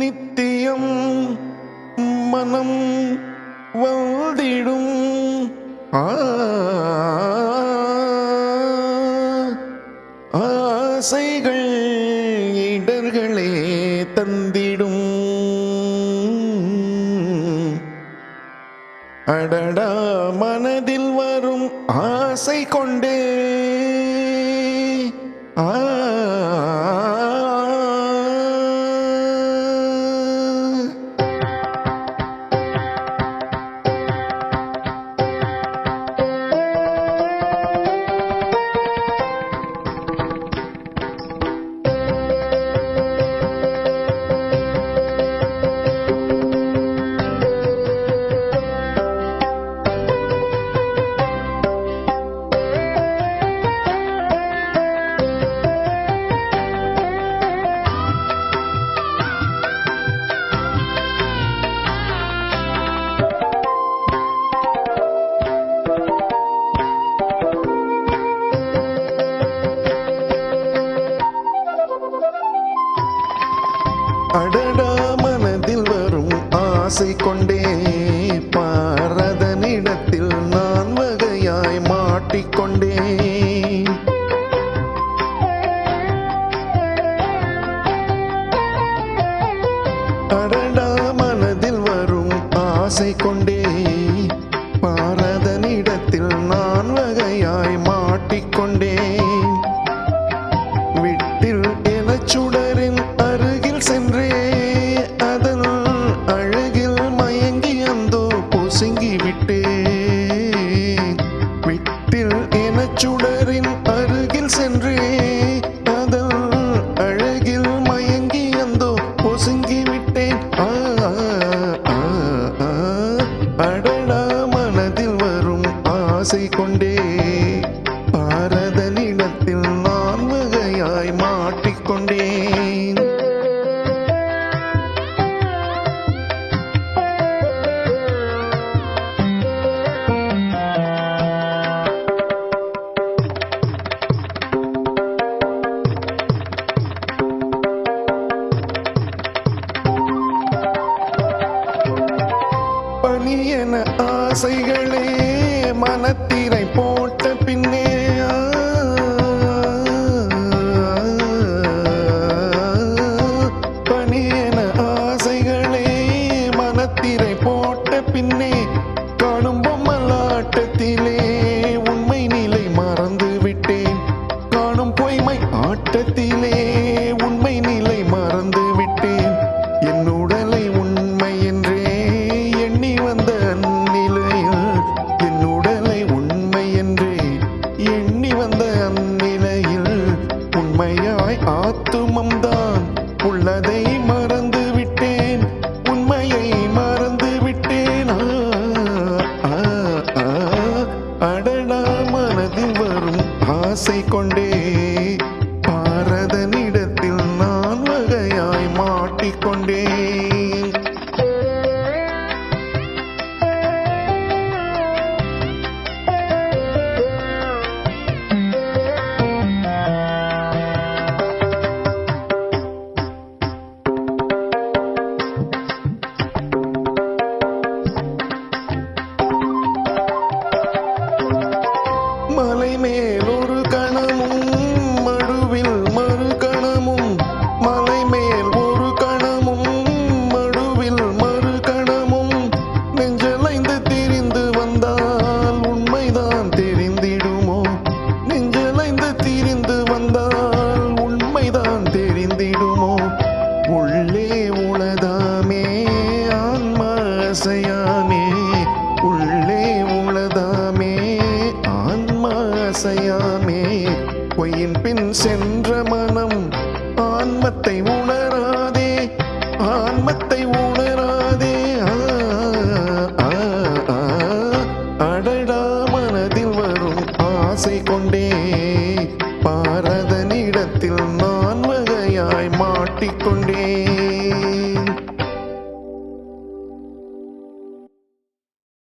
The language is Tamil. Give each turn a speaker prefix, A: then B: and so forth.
A: நித்தியம் மனம் வாழ்ந்திடும் ஆசைகள் இடர்களே தந்திடும். அடடா மனதில் வரும் ஆசை கொ அடடா மனதில் வரும் ஆசை கொண்டே பாரதனிடத்தில் நான் வகையாய் மாட்டிக்கொண்டே. அடடா மனதில் வரும் ஆசை கொண்டே நீங்கிவிட்டு ஆசைகளே மனத்திரை போட்ட பின்னே பணியன ஆசைகளே மனத்திரை போட்ட பின்னே காணும் பொம்மலாட்டத்திலே உண்மை நிலை மறந்து விட்டேன் காணும் பொய்மை ஆட்டத்திலே உண்மை ஆசை கொண்டே பாரதனிடத்தில் நான் வகையாய் மாட்டிக்கொண்டே. மலை மேலும் அசையாமே பொய்யின் பின் சென்ற மனம் ஆன்மத்தை உணராதே. ஆன்மத்தை உணராதே. அடடா மனதில் வரும் ஆசை கொண்டே. பாரதனிடத்தில் நான் வகையாய் மாட்டிக்கொண்டே.